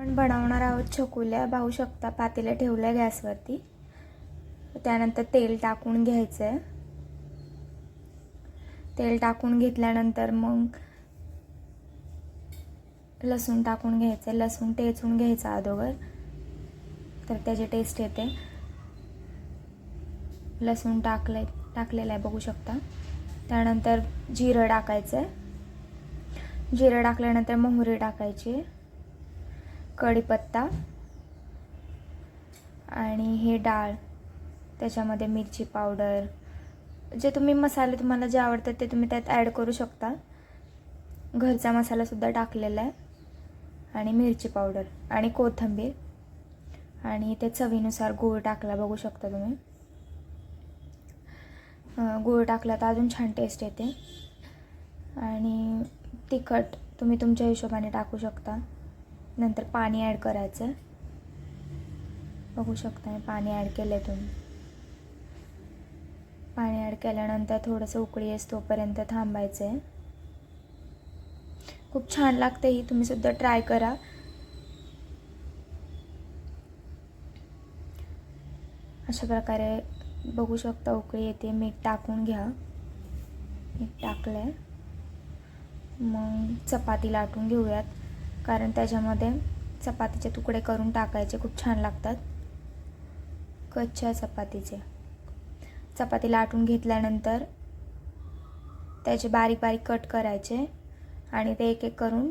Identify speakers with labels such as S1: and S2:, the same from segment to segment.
S1: आपण बनवणार आहोत छकुल्या. पाहू शकता पातेलं ठेवलं गॅसवरती. त्यानंतर तेल टाकून घ्यायचं आहे तेल टाकून घेतल्यानंतर मग लसूण टाकून घ्यायचं लसूण टेचून घ्यायचं अगोदर. तर त्याची टेस्ट येते. लसूण टाकलं टाकलेलं आहे बघू शकता. त्यानंतर जिरं टाकायचं आहे जिरं टाकल्यानंतर मोहरी टाकायची. कढीपत्ता आणि हे डाळ त्याच्यामध्ये मिरची पावडर जे तुम्ही मसाले तुम्हाला जे आवडतात ते तुम्ही त्यात ॲड करू शकता. घरचा मसालासुद्धा टाकलेला आहे आणि मिरची पावडर आणि कोथिंबीर आणि ते चवीनुसार गूळ टाकला बघू शकता तुम्ही. गूळ टाकला तर अजून छान टेस्ट येते. आणि तिखट तुम्ही तुमच्या हिशोबाने टाकू शकता. नंतर पाणी ॲड करायचं. बघू शकता मी पाणी ॲड केलं आहे तुम्ही. पाणी ॲड केल्यानंतर थोडंसं उकळी येस तोपर्यंत थांबायचं आहे खूप छान लागते ही तुम्ही सुद्धा ट्राय करा. अशा प्रकारे बघू शकता उकळी येते. मीठ टाकून घ्या. मीठ टाकलं आहे मग चपाती लाटून घेऊयात. कारण त्याच्यामध्ये चपातीचे तुकडे करून टाकायचे खूप छान लागतात. कच्च्या चपातीचे. चपाती लाटून घेतल्यानंतर त्याचे बारीक बारीक कट करायचे आणि ते एक एक करून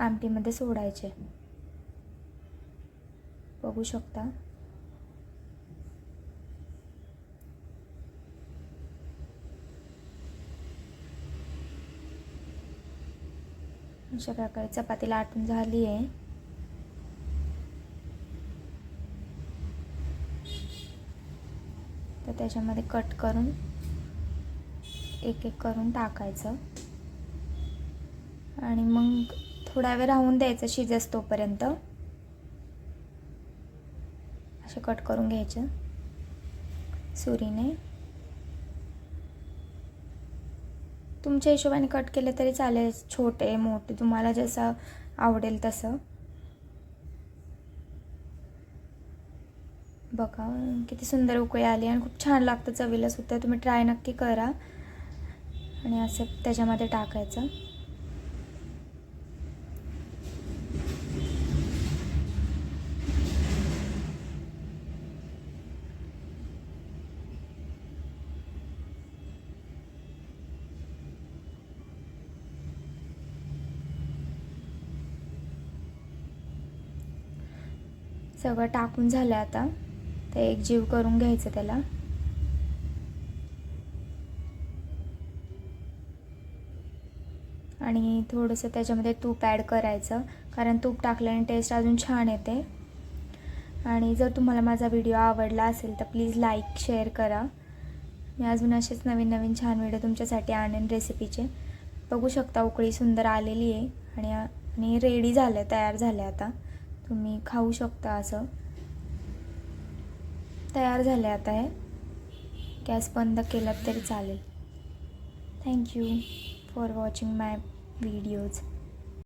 S1: आमटीमध्ये सोडायचे. बघू शकता. अशा प्रकारे चपाती लाटून झाली आहे. तर त्याच्यामध्ये कट करून एक एक करून टाकायचं. आणि मग थोडा वेळ राहून द्यायचं शिजस तोपर्यंत. असे कट करून घ्यायचं. सुरीने. तुमच्या हिशोबाने कट केले तरी चालेल छोटे मोठे तुम्हाला जसं आवडेल तसं. बघा किती सुंदर उकळी आली आणि खूप छान लागतं चवीला सुद्धा. तुम्ही ट्राय नक्की करा. आणि असं त्याच्यामध्ये टाकायचं. सगळं टाकून झालं आता. ते एक जीव करून घ्यायचं त्याला. आणि थोडंसं त्याच्यामध्ये तूप ॲड करायचं. कारण तूप टाकल्याने टेस्ट अजून छान येते. आणि जर तुम्हाला माझा व्हिडिओ आवडला असेल तर प्लीज लाईक शेअर करा. मी अजून असेच नवीन नवीन छान व्हिडिओ तुमच्यासाठी आणेन रेसिपीचे बघू शकता उकळी सुंदर आलेली आहे. आणि आणि रेडी झालं तयार झालं आता. तुम्ही खाऊ शकता असं. तयार झाले आता हे. गॅस बंद केलात तरी चालेल. Thank you for watching my videos